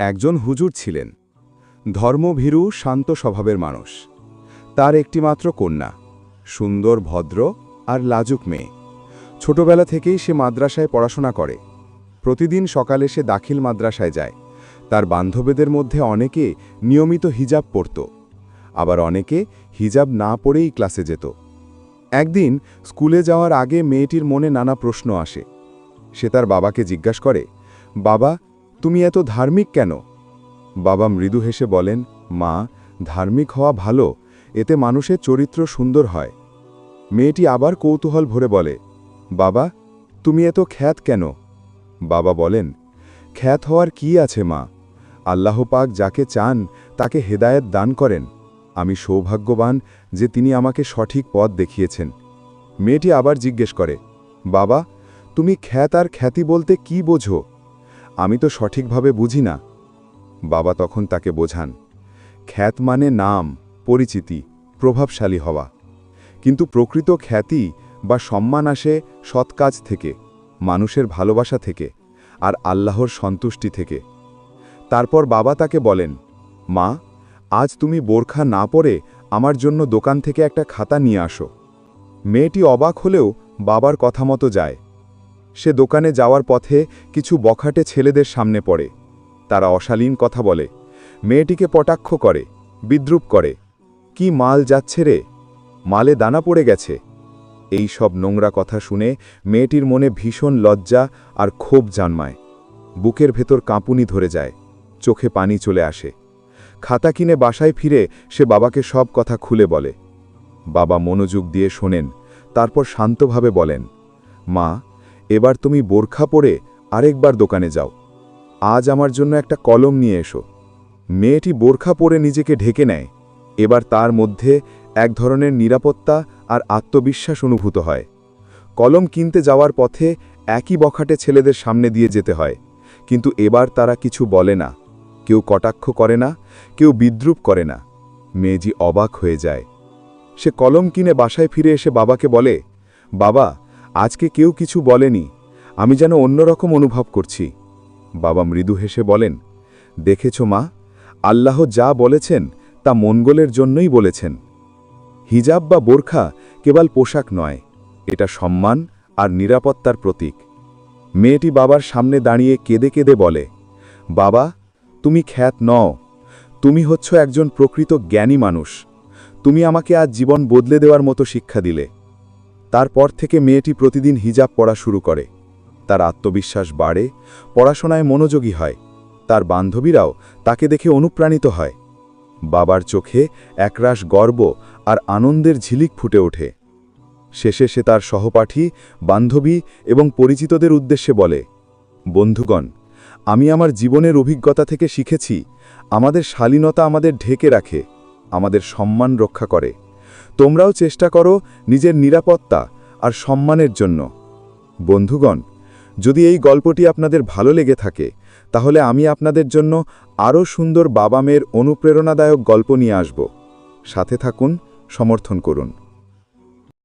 একজন হুজুর ছিলেন। ধর্মভীরু, শান্ত স্বভাবের মানুষ। তার একটিমাত্র কন্যা, সুন্দর, ভদ্র আর লাজুক মেয়ে। ছোটবেলা থেকেই সে মাদ্রাসায় পড়াশোনা করে। প্রতিদিন সকালে সে দাখিল মাদ্রাসায় যায়। তার বান্ধবীদের মধ্যে অনেকে নিয়মিত হিজাব পরত। আবার অনেকে হিজাব না পরেই ক্লাসে যেত। একদিন স্কুলে যাওয়ার আগে মেয়েটির মনে নানা প্রশ্ন আসে। সে তার বাবাকে জিজ্ঞাসা করে, বাবা তুমি এত ধার্মিক কেন? বাবা মৃদু হেসে বলেন, মা, ধার্মিক হওয়া ভালো, এতে মানুষের চরিত্র সুন্দর হয়। মেয়েটি আবার কৌতূহল ভরে বলে, বাবা, তুমি এত খ্যাত কেন? বাবা বলেন, খ্যাত হওয়ার কি আছে, মা? আল্লাহ পাক যাকে চান, তাকে হেদায়েত দান করেন। আমি সৌভাগ্যবান যে তিনি আমাকে সঠিক পথ দেখিয়েছেন। মেয়েটি আবার জিজ্ঞেস করে, বাবা, তুমি খ্যাত আর খ্যাতি বলতে কি বোঝো? আমি তো সঠিকভাবে বুঝি না। বাবা তখন তাকে বোঝান, খ্যাত মানে নাম, পরিচিতি, প্রভাবশালী হওয়া। কিন্তু প্রকৃত খ্যাতি বা সম্মান আসে সৎ কাজ থেকে, মানুষের ভালোবাসা থেকে, আর আল্লাহর সন্তুষ্টি থেকে। তারপর বাবা তাকে বলেন, মা, আজ তুমি বোরখা না পরে আমার জন্য দোকান থেকে একটা খাতা নিয়ে আসো। মেয়েটি অবাক হলেও বাবার কথা মতো যায়। সে দোকানে যাওয়ার পথে কিছু বখাটে ছেলেদের সামনে পড়ে। তারা অশালীন কথা বলে। মেয়েটিকে পটাক্ষ করে, বিদ্রুপ করে। কি মাল যাচ্ছে রে? মালে দানা পড়ে গেছে। এই সব নোংরা কথা শুনে মেয়েটির মনে ভীষণ লজ্জা আর ক্ষোভ জন্মায়। বুকের ভেতর কাঁপুনি ধরে যায়, চোখে পানি চলে আসে। খাতা কিনে বাসায় ফিরে সে বাবাকে সব কথা খুলে বলে। বাবা মনোযোগ দিয়ে শোনেন, তারপর শান্তভাবে বলেন, মা এবার তুমি বোরখা পরে আরেকবার দোকানে যাও। আজ আমার জন্য একটা কলম নিয়ে এসো। মেয়েটি বোরখা পরে নিজেকে ঢেকে নেয়। এবার তার মধ্যে এক ধরনের নিরাপত্তা আর আত্মবিশ্বাস অনুভূত হয়। কলম কিনতে যাওয়ার পথে একই বখাটে ছেলেদের সামনে দিয়ে যেতে হয়। কিন্তু এবার তারা কিছু বলে না। কেউ কটাক্ষ করে না, কেউ বিদ্রুপ করে না। মেয়েজি অবাক হয়ে যায়। সে কলম কিনে বাসায় ফিরে এসে বাবাকে বলে, বাবা আজকে কেউ কিছু বলেনি। আমি যেন অন্যরকম অনুভব করছি। বাবা মৃদু হেসে বলেন, দেখেছ মা, আল্লাহ যা বলেছেন তা মঙ্গলের জন্যই বলেছেন। হিজাব বা বোরখা কেবল পোশাক নয়, এটা সম্মান আর নিরাপত্তার প্রতীক। মেয়েটি বাবার সামনে দাঁড়িয়ে কেঁদে কেঁদে বলে, বাবা, তুমি খ্যাত নও। তুমি হচ্ছ একজন প্রকৃত জ্ঞানী মানুষ। তুমি আমাকে আজ জীবন বদলে দেওয়ার মতো শিক্ষা দিলে। তারপর থেকে মেয়েটি প্রতিদিন হিজাব পড়া শুরু করে। তার আত্মবিশ্বাস বাড়ে, পড়াশোনায় মনোযোগী হয়। তার বান্ধবীরাও তাকে দেখে অনুপ্রাণিত হয়। বাবার চোখে একরাশ গর্ব আর আনন্দের ঝিলিক ফুটে ওঠে। শেষে সে তার সহপাঠী, বান্ধবী এবং পরিচিতদের উদ্দেশ্যে বলে, বন্ধুগণ, আমি আমার জীবনের অভিজ্ঞতা থেকে শিখেছি। আমাদের শালীনতা আমাদের ঢেকে রাখে। আমাদের সম্মান রক্ষা করে। তোমরাও চেষ্টা করো নিজের নিরাপত্তা আর সম্মানের জন্য। বন্ধুগণ, যদি এই গল্পটি আপনাদের ভালো লেগে থাকে, তাহলে আমি আপনাদের জন্য আরও সুন্দর বাবা মেয়ের অনুপ্রেরণাদায়ক গল্প নিয়ে আসব। সাথে থাকুন, সমর্থন করুন।